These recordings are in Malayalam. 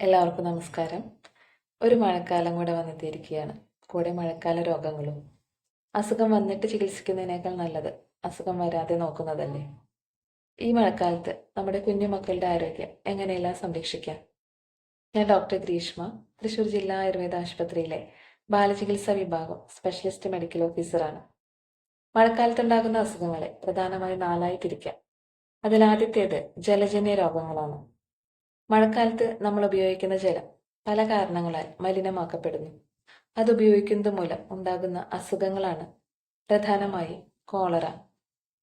എല്ലാവർക്കും നമസ്കാരം. ഒരു മഴക്കാലം കൂടെ വന്നെത്തിയിരിക്കുകയാണ്. കൂടെ മഴക്കാല രോഗങ്ങളും. അസുഖം വന്നിട്ട് ചികിത്സിക്കുന്നതിനേക്കാൾ നല്ലത് അസുഖം വരാതെ നോക്കുന്നതല്ലേ? ഈ മഴക്കാലത്ത് നമ്മുടെ കുഞ്ഞുമക്കളുടെ ആരോഗ്യം എങ്ങനെയെല്ലാം സംരക്ഷിക്കാം? ഞാൻ ഡോക്ടർ ഗ്രീഷ്മ തൃശൂർ ജില്ലാ ആയുർവേദ ആശുപത്രിയിലെ ബാലചികിത്സാ വിഭാഗം സ്പെഷ്യലിസ്റ്റ് മെഡിക്കൽ ഓഫീസറാണ്. മഴക്കാലത്തുണ്ടാകുന്ന അസുഖങ്ങളെ പ്രധാനമായി നാലായി തിരിക്കാം. അതിലാദ്യത്തേത് ജലജന്യ രോഗങ്ങളാണ്. മഴക്കാലത്ത് നമ്മൾ ഉപയോഗിക്കുന്ന ജലം പല കാരണങ്ങളാൽ മലിനമാക്കപ്പെടുന്നു. അത് ഉപയോഗിക്കുന്നത് മൂലം ഉണ്ടാകുന്ന അസുഖങ്ങളാണ്. പ്രധാനമായും കോളറ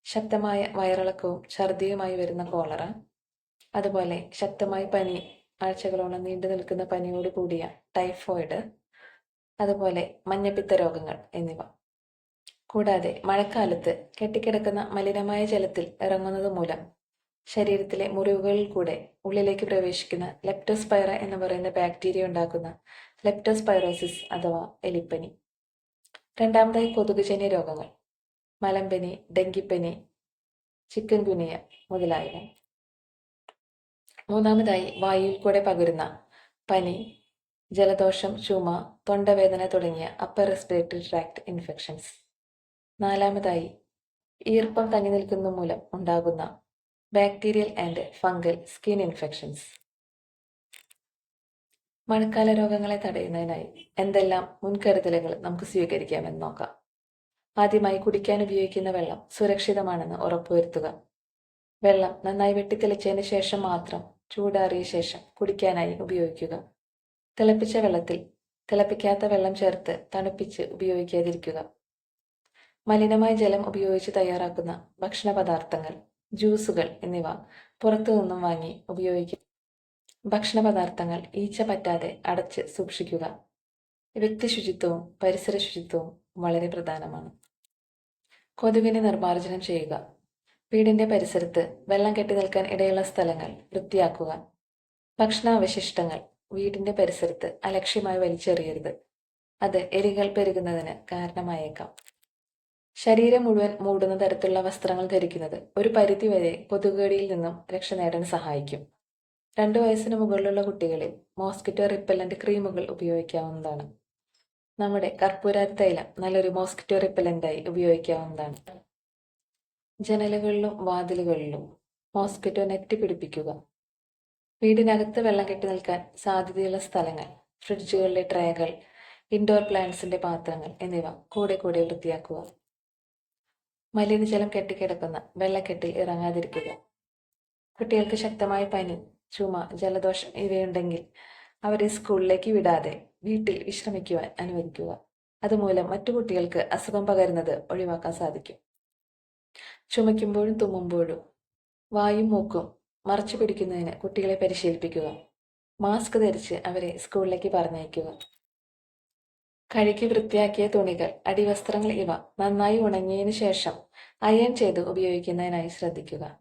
ശക്തമായ വയറിളക്കവും ഛർദിയുമായി വരുന്ന കോളറ അതുപോലെ ശക്തമായി പനി ആഴ്ചകളോളം നീണ്ടു നിൽക്കുന്ന പനിയോട് കൂടിയ ടൈഫോയിഡ് അതുപോലെ മഞ്ഞപ്പിത്ത രോഗങ്ങൾ എന്നിവ. കൂടാതെ മഴക്കാലത്ത് കെട്ടിക്കിടക്കുന്ന മലിനമായ ജലത്തിൽ ഇറങ്ങുന്നത് മൂലം ശരീരത്തിലെ മുറിവുകളിൽ കൂടെ ഉള്ളിലേക്ക് പ്രവേശിക്കുന്ന ലെപ്റ്റോസ്പൈറ എന്ന് പറയുന്ന ബാക്ടീരിയ ഉണ്ടാക്കുന്ന ലെപ്റ്റോസ്പൈറോസിസ് അഥവാ എലിപ്പനി. രണ്ടാമതായി കൊതുകുജന്യ രോഗങ്ങൾ മലമ്പനി ഡെങ്കിപ്പനി ചിക്കൻ ഗുനിയ മുതലായവ. മൂന്നാമതായി വായുവിൽ കൂടെ പകരുന്ന പനി ജലദോഷം ചുമ തൊണ്ടവേദന തുടങ്ങിയ അപ്പർ റെസ്പിറേറ്ററി ട്രാക്ട് ഇൻഫെക്ഷൻസ് നാലാമതായി ഈർപ്പം തങ്ങി നിൽക്കുന്ന മൂലം ഉണ്ടാകുന്ന bacterial and fungal skin infections മഴക്കാല രോഗങ്ങളെ തടയുന്നതിനായി എന്തെല്ലാം മുൻകരുതലുകൾ നമുക്ക് സ്വീകരിക്കാമെന്ന് നോക്കാം. ആദ്യമായി കുടിക്കാൻ ഉപയോഗിക്കുന്ന വെള്ളം സുരക്ഷിതമാണെന്ന് ഉറപ്പുവരുത്തുക. വെള്ളം നന്നായി വെട്ടിത്തെളിച്ചതിന് ശേഷം മാത്രം ചൂടാറിയ ശേഷം കുടിക്കാനായി ഉപയോഗിക്കുക. തിളപ്പിച്ച വെള്ളത്തിൽ തിളപ്പിക്കാത്ത വെള്ളം ചേർത്ത് തണുപ്പിച്ച് ഉപയോഗിക്കാതിരിക്കുക. മലിനമായ ജലം ഉപയോഗിച്ച് തയ്യാറാക്കുന്ന ഭക്ഷണ പദാർത്ഥങ്ങൾ ജ്യൂസുകൾ എന്നിവ പുറത്തു നിന്നും വാങ്ങി ഉപയോഗിക്കുക ഭക്ഷണ പദാർത്ഥങ്ങൾ ഈച്ച പറ്റാതെ അടച്ച് സൂക്ഷിക്കുക. വ്യക്തി ശുചിത്വവും പരിസര ശുചിത്വവും വളരെ പ്രധാനമാണ്. കൊതുകിനെ നിർമ്മാർജനം ചെയ്യുക. വീടിന്റെ പരിസരത്ത് വെള്ളം കെട്ടി നിൽക്കാൻ ഇടയുള്ള സ്ഥലങ്ങൾ വൃത്തിയാക്കുക. ഭക്ഷണാവശിഷ്ടങ്ങൾ വീടിന്റെ പരിസരത്ത് അലക്ഷ്യമായി വലിച്ചെറിയരുത്. അത് എലികൾ പെരുകുന്നതിന് കാരണമായേക്കാം. ശരീരം മുഴുവൻ മൂടുന്ന തരത്തിലുള്ള വസ്ത്രങ്ങൾ ധരിക്കുന്നത് ഒരു പരിധിവരെ കൊതുകുകടിയിൽ നിന്നും രക്ഷ നേടാൻ സഹായിക്കും. രണ്ടു വയസ്സിന് മുകളിലുള്ള കുട്ടികളിൽ മോസ്കിറ്റോ റിപ്പല്ലന്റ് ക്രീമുകൾ ഉപയോഗിക്കാവുന്നതാണ്. നമ്മുടെ കർപ്പൂരാതി തൈലം നല്ലൊരു മോസ്കിറ്റോ റിപ്പല്ലന്റായി ഉപയോഗിക്കാവുന്നതാണ്. ജനലുകളിലും വാതിലുകളിലും മോസ്കിറ്റോ നെറ്റ് പിടിപ്പിക്കുക. വീടിനകത്ത് വെള്ളം കെട്ടി നിൽക്കാൻ സാധ്യതയുള്ള സ്ഥലങ്ങൾ ഫ്രിഡ്ജുകളിലെ ട്രേകൾ ഇൻഡോർ പ്ലാന്റ്സിന്റെ പാത്രങ്ങൾ എന്നിവ കൂടെ കൂടെ വൃത്തിയാക്കുക. മലിനജലം കെട്ടിക്കിടക്കുന്ന വെള്ളക്കെട്ടിൽ ഇറങ്ങാതിരിക്കുക. കുട്ടികൾക്ക് ശക്തമായ പനി ചുമ ജലദോഷം ഇവയുണ്ടെങ്കിൽ അവരെ സ്കൂളിലേക്ക് വിടാതെ വീട്ടിൽ വിശ്രമിക്കുവാൻ അനുവദിക്കുക. അതുമൂലം മറ്റു കുട്ടികൾക്ക് അസുഖം പകരുന്നത് ഒഴിവാക്കാൻ സാധിക്കും. ചുമയ്ക്കുമ്പോഴും തുമ്മുമ്പോഴും വായും മൂക്കും മറച്ചു പിടിക്കുന്നതിന് കുട്ടികളെ പരിശീലിപ്പിക്കുക. മാസ്ക് ധരിച്ച് അവരെ സ്കൂളിലേക്ക് പറഞ്ഞയക്കുക. കഴുകി വൃത്തിയാക്കിയ തുണികൾ അടിവസ്ത്രങ്ങൾ ഇവ നന്നായി ഉണങ്ങിയതിനു ശേഷം അയൺ ചെയ്ത് ഉപയോഗിക്കുന്നതിനായി ശ്രദ്ധിക്കുക.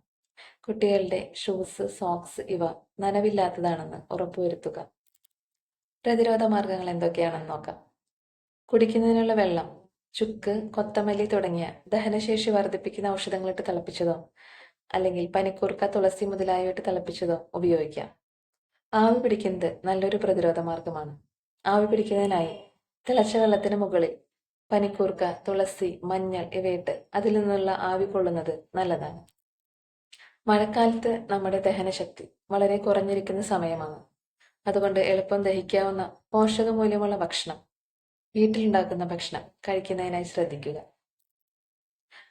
കുട്ടികളുടെ ഷൂസ് സോക്സ് ഇവ നനവില്ലാത്തതാണെന്ന് ഉറപ്പുവരുത്തുക. പ്രതിരോധ മാർഗങ്ങൾ എന്തൊക്കെയാണെന്ന് നോക്കാം. കുടിക്കുന്നതിനുള്ള വെള്ളം ചുക്ക് കൊത്തമല്ലി തുടങ്ങിയ ദഹനശേഷി വർദ്ധിപ്പിക്കുന്ന ഔഷധങ്ങളിട്ട് തിളപ്പിച്ചതോ അല്ലെങ്കിൽ പനിക്കൂർക്ക തുളസി മുതലായവയിട്ട് തിളപ്പിച്ചതോ ഉപയോഗിക്കാം. ആവി പിടിക്കുന്നത് നല്ലൊരു പ്രതിരോധ മാർഗമാണ്. ആവി പിടിക്കുന്നതിനായി തിളച്ച വെള്ളത്തിന് മുകളിൽ പനിക്കൂർക്ക തുളസി മഞ്ഞൾ ഇവയിട്ട് അതിൽ നിന്നുള്ള ആവി കൊള്ളുന്നത് നല്ലതാണ്. മഴക്കാലത്ത് നമ്മുടെ ദഹനശക്തി വളരെ കുറഞ്ഞിരിക്കുന്ന സമയമാണ്. അതുകൊണ്ട് എളുപ്പം ദഹിക്കാവുന്ന പോഷകമൂല്യമുള്ള ഭക്ഷണം വീട്ടിലുണ്ടാക്കുന്ന ഭക്ഷണം കഴിക്കുന്നതിനായി ശ്രദ്ധിക്കുക.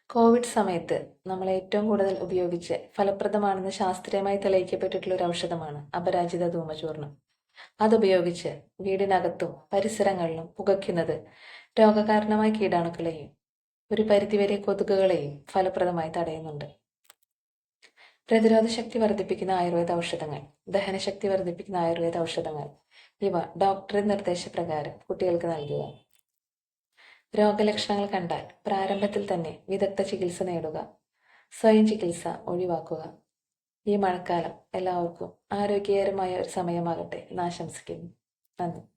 കോവിഡ് സമയത്ത് നമ്മൾ ഏറ്റവും കൂടുതൽ ഉപയോഗിച്ച് ഫലപ്രദമാണെന്ന് ശാസ്ത്രീയമായി തെളിയിക്കപ്പെട്ടിട്ടുള്ള ഒരു ഔഷധമാണ് അപരാജിത ധൂമചൂർണം അതുപയോഗിച്ച് വീടിനകത്തും പരിസരങ്ങളിലും പുകയ്ക്കുന്നത് രോഗകാരണമായ കീടാണുക്കളെയും ഒരു പരിധിവരെ കൊതുകുകളെയും ഫലപ്രദമായി തടയുന്നുണ്ട്. പ്രതിരോധ ശക്തി വർദ്ധിപ്പിക്കുന്ന ആയുർവേദ ഔഷധങ്ങൾ ദഹനശക്തി വർദ്ധിപ്പിക്കുന്ന ആയുർവേദ ഔഷധങ്ങൾ ഇവ ഡോക്ടറുടെ നിർദ്ദേശപ്രകാരം കുട്ടികൾക്ക് നൽകുക. രോഗലക്ഷണങ്ങൾ കണ്ടാൽ പ്രാരംഭത്തിൽ തന്നെ വിദഗ്ധ ചികിത്സ നേടുക സ്വയം ചികിത്സ ഒഴിവാക്കുക. ഈ മഴക്കാലം എല്ലാവർക്കും ആരോഗ്യകരമായ ഒരു സമയമാകട്ടെ എന്ന് ആശംസിക്കുന്നു. നന്ദി.